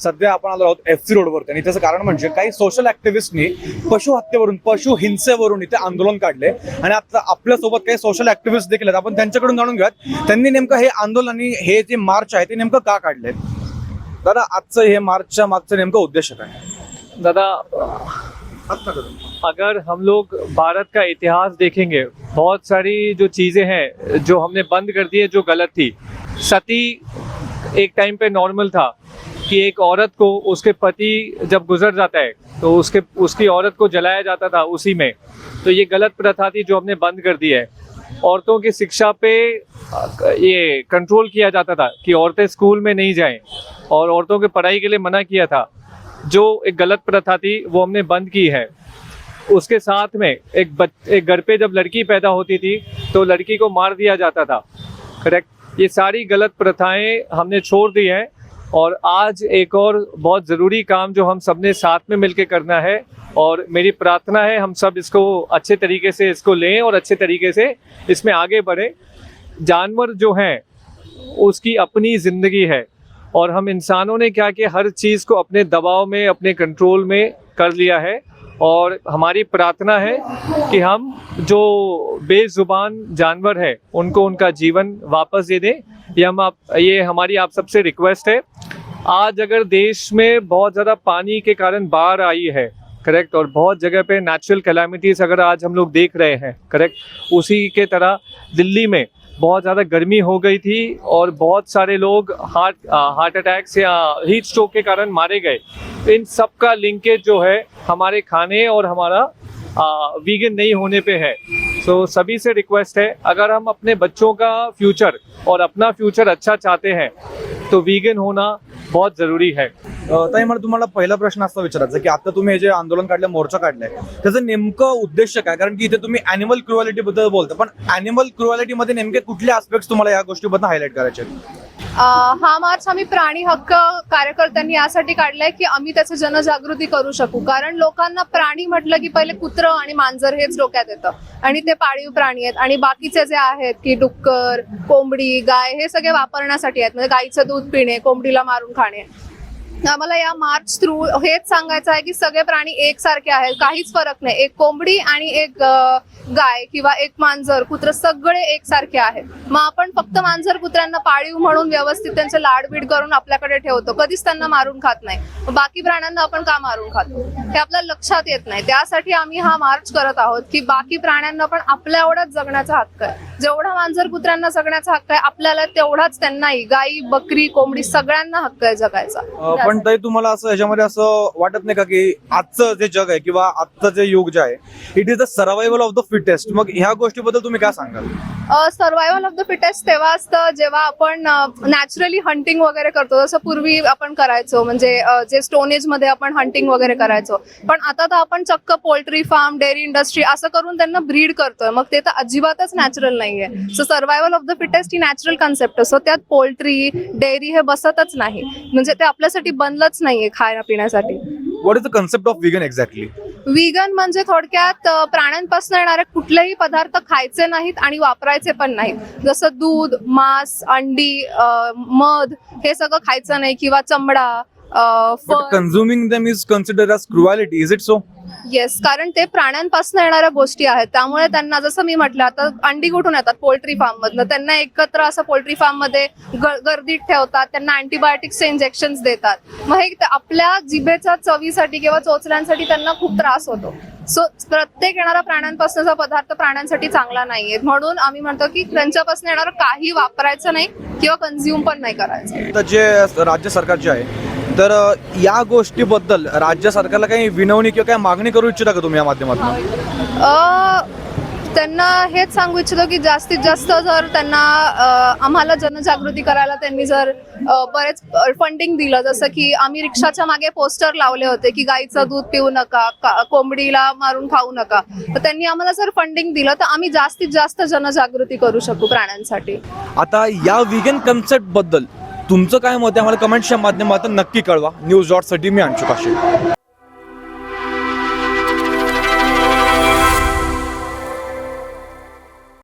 सध्या आपण आलो आहोत एफ सी रोडवरती. आणि त्याचं कारण म्हणजे काही सोशल ऍक्टिव्हिस्टनी पशु हत्येवरून पशु हिंसेवरून इथे आंदोलन काढले. आणि आता आपल्यासोबत काही सोशल ऍक्टिव्हिस्ट देखील आहेत. आपण त्यांच्याकडून जाणून घेऊयात. त्यांनी नेमकं हे आंदोलन आणि हे जे मार्च आहे ते नेमकं का काढले दादा आजचं हे मार्चच्या मागचं नेमकं उद्देश काय दादा. अगर हम लोग भारत का इतिहास देखेंगे बहुत सारी जो चीज़ें हैं जो हमने बंद कर दी है जो गलत थी। सती एक टाइम पे नॉर्मल था। कि एक औरत को उसके पति जब गुजर जाता है तो उसके उसकी औरत को जलाया जाता था उसी में। तो ये गलत प्रथा थी जो हमने बंद कर दी है। औरतों की शिक्षा पे ये कंट्रोल किया जाता था कि औरतें स्कूल में नहीं जाएँ और औरतों के पढ़ाई के लिए मना किया था। जो एक गलत प्रथा थी वो हमने बंद की है। उसके साथ में एक बच, एक घर पे जब लड़की पैदा होती थी तो लड़की को मार दिया जाता था। करेक्ट ये सारी गलत प्रथाएँ हमने छोड़ दी हैं। और आज एक और बहुत ज़रूरी काम जो हम सबने साथ में मिलके करना है और मेरी प्रार्थना है हम सब इसको अच्छे तरीके से इसको लें और अच्छे तरीके से इसमें आगे बढ़ें। जानवर जो हैं, उसकी अपनी ज़िंदगी है और हम इंसानों ने क्या किया, हर चीज़ को अपने दबाव में, अपने कंट्रोल में कर लिया है और हमारी प्रार्थना है कि हम जो बेजुबान जानवर है, उनको उनका जीवन वापस दे दें। ये हम आप, ये हमारी आप सबसे रिक्वेस्ट है आज अगर देश में बहुत ज़्यादा पानी के कारण बाढ़ आई है करेक्ट और बहुत जगह पे नेचुरल कैलामिटीज़ अगर आज हम लोग देख रहे हैं करेक्ट उसी के तरह दिल्ली में बहुत ज़्यादा गर्मी हो गई थी और बहुत सारे लोग हार्ट हार्ट अटैक या हीट स्ट्रोक के कारण मारे गए। इन सब का लिंकेज जो है हमारे खाने और हमारा आ, वीगन नहीं होने पे है। सो so, सभी से रिक्वेस्ट है अगर हम अपने बच्चों का फ्यूचर और अपना फ्यूचर अच्छा चाहते हैं तो वीगन होना बहुत ज़रूरी है। अं, ताई मला तुम्हाला पहिला प्रश्न असा विचारायचा की आता तुम्ही हे जे आंदोलन काढलं मोर्चा काढलाय त्याचं नेमकं उद्देश काय? कारण की इथे तुम्ही अॅनिमल क्रुअलिटी बद्दल बोलता पण अॅनिमल क्रुअलिटी मध्ये नेमके कुठले आस्पेक्ट तुम्हाला या गोष्टीबद्दल हायलाईट करायचे हा मार्च आम्ही प्राणी हक्क कार्यकर्त्यांनी यासाठी काढलाय की आम्ही त्याची जनजागृती करू शकू. कारण लोकांना प्राणी म्हटलं की पहिले कुत्र आणि मांजर हेच डोक्यात येतं. आणि ते पाळीव प्राणी आहेत. आणि बाकीचे जे आहेत की डुक्कर कोंबडी गाय हे सगळे वापरण्यासाठी आहेत. म्हणजे गाईचं दूध पिणे कोंबडीला मारून खाणे. आम्हाला या मार्च थ्रू हेच सांगायचं आहे की सगळे प्राणी एकसारखे आहेत. काहीच फरक नाही. एक कोंबडी आणि एक गाय किंवा एक मांजर कुत्र सगळे एकसारखे आहेत. मग आपण फक्त मांजर कुत्र्यांना पाळीव म्हणून व्यवस्थित त्यांचे लाडबीड करून आपल्याकडे ठेवतो. कधीच त्यांना मारून खात नाही. बाकी प्राण्यांना आपण का मारून खातो? हे आपल्या लक्षात येत नाही. त्यासाठी आम्ही हा मार्च करत आहोत की बाकी प्राण्यांना पण आपल्या एवढाच जगण्याचा हक्क आहे. जेवढा मांजर कुत्र्यांना जगण्याचा हक्क आहे आपल्याला तेवढाच त्यांनाही गाई बकरी कोंबडी सगळ्यांना हक्क आहे जगायचा. अं, पण ताई तुम्हाला असं ह्याच्यामध्ये असं वाटत नाही का की आजचं जे जग आहे किंवा आजचं जे युग जे आहे it is the survival of the fittest मग ह्या गोष्टीबद्दल तुम्ही काय सांगाल? सर्वायवल ऑफ द फिटेस्ट तेव्हा असतं जेव्हा आपण नॅचरली हंटिंग वगैरे करतो. जसं पूर्वी आपण करायचो म्हणजे अ, जे स्टोनेजमध्ये आपण हंटिंग वगैरे करायचो. पण आता तर आपण चक्क पोल्ट्री फार्म डेअरी इंडस्ट्री असं करून त्यांना ब्रीड करतोय. मग ते तर अजिबातच नॅचरल नाहीये. So survival of the fittest he natural concept so त्यात पोल्ट्री डेअरी हे बसतच नाही. म्हणजे ते आपल्यासाठी बनलंच नाहीये खाण्या पिण्यासाठी. What is the concept of vegan exactly vegan म्हणजे थोडक्यात प्राण्यांपासून येणारे कुठलेही पदार्थ खायचे नाहीत आणि वापरायचे पण नाहीत. जसं दूध मांस अंडी मध हे सगळं खायचं नाही किंवा चमडा consuming them is consider is it so yes कारण ते प्राण्यांपासून येणाऱ्या गोष्टी आहेत. त्यामुळे त्यांना जसं मी म्हटलं आता अंडी कुठून येतात? पोल्ट्री फार्म मधनं त्यांना एकत्र असं पोल्ट्री फार्ममध्ये गर्दीत ठेवतात. त्यांना अँटीबायोटिक्सचे इंजेक्शन देतात. मग हे आपल्या जिभेच्या चवीसाठी किंवा चोचल्यांसाठी त्यांना खूप त्रास होतो. सो प्रत्येक येणारा प्राण्यांपासूनचा पदार्थ प्राण्यांसाठी चांगला नाहीये. म्हणून आम्ही म्हणतो की त्यांच्यापासून येणारं काही वापरायचं नाही किंवा कन्झ्युम पण नाही करायचं. तर जे राज्य सरकार जे आहे तर या गोष्टीबद्दल राज्य सरकारला काही विनवणी किंवा काही मागणी करू इच्छिता का तुम्ही या माध्यमातून? त्यांना हेच सांगू इच्छितो की जास्तीत जास्त जर त्यांना आम्हाला जनजागृती करायला त्यांनी जर बरेच फंडिंग दिलं जसं की आम्ही रिक्षाच्या मागे पोस्टर लावले होते की गाईचं दूध पिऊ नका कोंबडीला मारून खाऊ नका. तर त्यांनी आम्हाला जर फंडिंग दिलं तर आम्ही जास्तीत जास्त जनजागृती करू शकू प्राण्यांसाठी. आता या विगन कन्सेप्टबद्दल तुमचं काय मत आहे? आम्हाला कमेंटच्या माध्यमातून नक्की कळवा. न्यूज डॉट मी अंशुक काशी